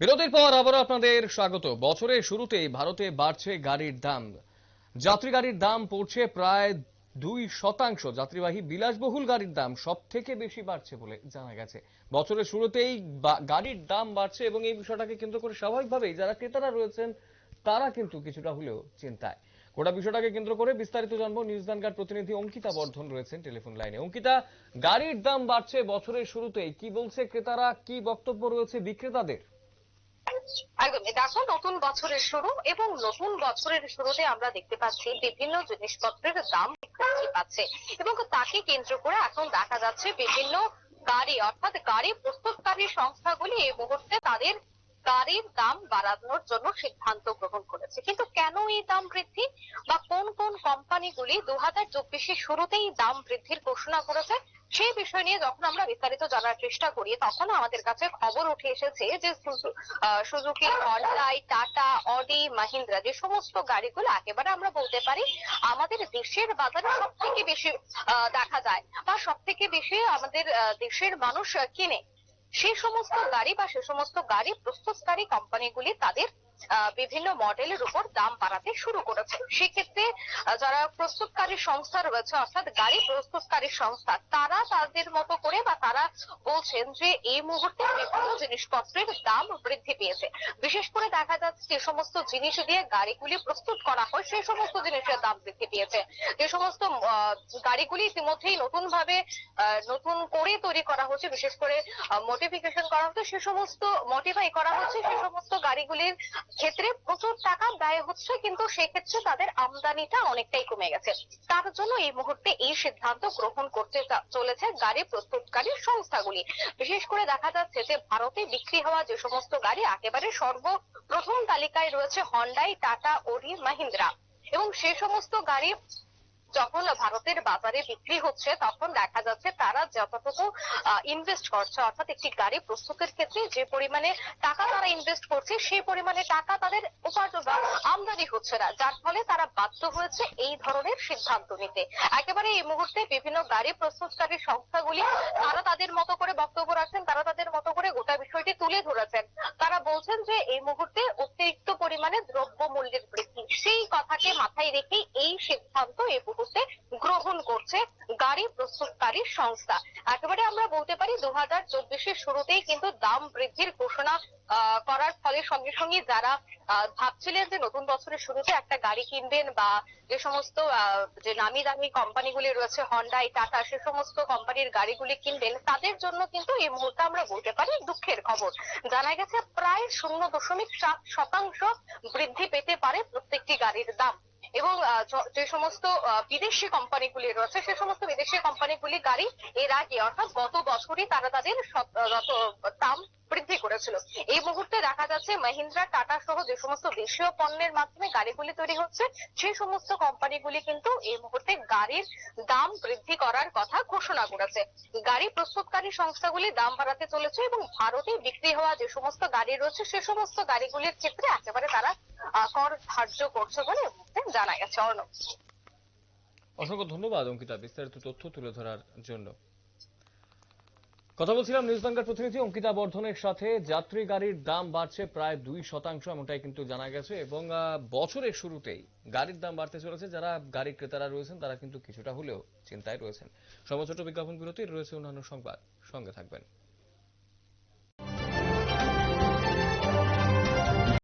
বিরতির পর আবারও আপনাদের স্বাগত। বছরের শুরুতেই ভারতে বাড়ছে গাড়ির দাম। যাত্রী গাড়ির দাম পড়ছে প্রায় দুই শতাংশ। যাত্রীবাহী বিলাসবহুল গাড়ির দাম সব থেকে বেশি বাড়ছে বলে জানা গেছে। বছরের শুরুতেই গাড়ির দাম বাড়ছে এবং এই বিষয়টাকে কেন্দ্র করে স্বাভাবিকভাবেই যারা ক্রেতারা রয়েছেন, তারা কিন্তু কিছুটা হলেও চিন্তায়। গোটা বিষয়টাকে কেন্দ্র করে বিস্তারিত জানব। নিউজ বাংলার প্রতিনিধি অঙ্কিতা বর্ধন রয়েছেন টেলিফোন লাইনে। অঙ্কিতা, গাড়ির দাম বাড়ছে বছরের শুরুতেই। কি বলছে ক্রেতারা? কি বক্তব্য রয়েছে বিক্রেতাদের? একদমই। দেখো, নতুন বছরের শুরু এবং নতুন বছরের শুরুতে আমরা দেখতে পাচ্ছি বিভিন্ন জিনিসপত্রের দাম বৃদ্ধি পাচ্ছে এবং তাকে কেন্দ্র করে এখন দেখা যাচ্ছে বিভিন্ন গাড়ি, অর্থাৎ গাড়ি প্রস্তুতকারী সংস্থাগুলি এই মুহূর্তে তাদের গাড়ির দাম বাড়ানোর জন্য সিদ্ধান্ত গ্রহণ করেছে। কিন্তু কেন এই দাম বৃদ্ধি? বা কোন কোন কোম্পানিগুলি দু হাজার চব্বিশের শুরুতেই দাম বৃদ্ধির ঘোষণা করেছে? সেই বিষয় নিয়ে যখন আমরা বিস্তারিত জানার চেষ্টা করি, তখন আমাদের কাছে খবর উঠে এসেছে যে Suzuki, Hyundai, Tata, Audi, Mahindra, যে সমস্ত গাড়িগুলো একেবারে আমরা বলতে পারি, আমাদের দেশের বাজারে সব থেকে বেশি দেখা যায়। বা সব থেকে বেশি আমাদের দেশের মানুষ কিনে। সেই সমস্ত গাড়ি বা সে সমস্ত গাড়ি প্রস্তুতকারী কোম্পানিগুলি তাদের বিভিন্ন মডেলের উপর দাম বাড়াতে শুরু করেছে। সেক্ষেত্রে যারা প্রস্তুতকারী সংস্থা রয়েছে, অর্থাৎ গাড়ি প্রস্তুতকারী সংস্থা, তারা তাদের মতো করে বা তারা বলছেন যে, এই মুহূর্তে বিভিন্ন জিনিসপত্রের দাম বৃদ্ধি পেয়েছে। বিশেষ করে দেখা যাচ্ছে যে সমস্ত জিনিস দিয়ে গাড়িগুলি প্রস্তুত করা হয়, সেই সমস্ত জিনিসের দাম বৃদ্ধি পেয়েছে। যে সমস্ত গাড়িগুলি ইতিমধ্যেই নতুন ভাবে নতুন করে তৈরি করা হচ্ছে, বিশেষ করে মডিফিকেশন করা হচ্ছে, সে সমস্ত মডিফাই করা হচ্ছে, সে সমস্ত গাড়িগুলির ক্ষেত্রে প্রচুর টাকা ব্যয় হচ্ছে, কিন্তু সেক্ষেত্রে তাদের আমদানিটা অনেকটাই কমে গেছে। তার জন্য এই মুহূর্তে এই সিদ্ধান্ত গ্রহণ করতে চলেছে গাড়ি প্রস্তুতকারী সংস্থাগুলি। বিশেষ করে দেখা যাচ্ছে যে ভারতে বিক্রি হওয়া যে সমস্ত গাড়ি একেবারে সর্বপ্রথম তালিকায় রয়েছে হন্ডাই টাটা ওডি মাহিন্দ্রা এবং সে সমস্ত গাড়ি যখন ভারতের বাজারে বিক্রি হচ্ছে, তখন দেখা যাচ্ছে তারা যতটুকু ইনভেস্ট করছে, অর্থাৎ একটি গাড়ি প্রস্তুতের ক্ষেত্রে যে পরিমাণে টাকা তারা ইনভেস্ট করছে, সেই পরিমাণে টাকা তাদের উপার্জন বা আমদানি হচ্ছে না। যার ফলে তারা বাধ্য হয়েছে এই ধরনের সিদ্ধান্ত নিতে। একেবারে এই মুহূর্তে বিভিন্ন গাড়ি প্রস্তুতকারী সংস্থাগুলি, তারা তাদের মতো করে বক্তব্য রাখছেন, তারা তাদের মতো করে গোটা বিষয়টি তুলে ধরেছেন। তারা বলছেন যে এই মুহূর্তে পরিমাণে দ্রব্য মূল্যের বৃদ্ধি। সেই কথাকে মাথায় রেখে এই সিদ্ধান্ত এই মুহূর্তে গ্রহণ করছে গাড়ি প্রস্তুতকারী সংস্থা। একেবারে আমরা বলতে পারি দু হাজার চব্বিশের শুরুতেই কিন্তু দাম বৃদ্ধির ঘোষণা করার ফলে সঙ্গে সঙ্গে যারা ভাবছিলেন যে নতুন বছরের শুরুতে একটা গাড়ি কিনবেন বা যে সমস্ত যে নামি দামি কোম্পানিগুলি রয়েছে হন্ডাই টাটা সে সমস্ত কোম্পানির গাড়িগুলি কিনবেন, তাদের জন্য কিন্তু এই মুহূর্তে আমরা বলতে পারি দুঃখের খবর। জানা গেছে প্রায় শূন্য দশমিক সাত শতাংশ বৃদ্ধি পেতে পারে প্রত্যেকটি গাড়ির দাম। এবং যে সমস্ত বিদেশি কোম্পানিগুলি রয়েছে, সে সমস্ত বিদেশি কোম্পানিগুলি গাড়ি এর আগে, অর্থাৎ গত বছরই তারা তাদের দাম বৃদ্ধি করেছিল। এই মুহূর্তে দেখা যাচ্ছে মহিন্দ্রা, টাটা সহ যে সমস্ত দেশীয় পণ্যের মাধ্যমে গাড়িগুলি তৈরি হচ্ছে সেই সমস্ত কোম্পানিগুলি কিন্তু এই মুহূর্তে গাড়ির দাম বৃদ্ধি করার কথা ঘোষণা করেছে। গাড়ি প্রস্তুতকারী সংস্থাগুলি দাম বাড়াতে চলেছে এবং ভারতে বিক্রি হওয়া যে সমস্ত গাড়ি রয়েছে, সে সমস্ত গাড়িগুলির ক্ষেত্রে একেবারে তারা কর ধার্য করছে বলে জানা গেছে, অর্ণব। অসংখ্য ধন্যবাদ, অঙ্কিতা, বিস্তারিত তথ্য তুলে ধরার জন্য। কথা বলছিলাম নিউজ বাংলার প্রতিনিধি অঙ্কিতা বর্ধনের সাথে। যাত্রী গাড়ির দাম বাড়ছে প্রায় দুই শতাংশ, এমনটাই কিন্তু জানা গেছে। এবং বছরের শুরুতেই গাড়ির দাম বাড়তে চলেছে। যারা গাড়ি ক্রেতারা রয়েছেন, তারা কিন্তু কিছুটা হলেও চিন্তায় রয়েছেন। সময় ছোট বিজ্ঞাপন বিরতি রয়েছে অন্যান্য সংবাদ। সঙ্গে থাকবেন।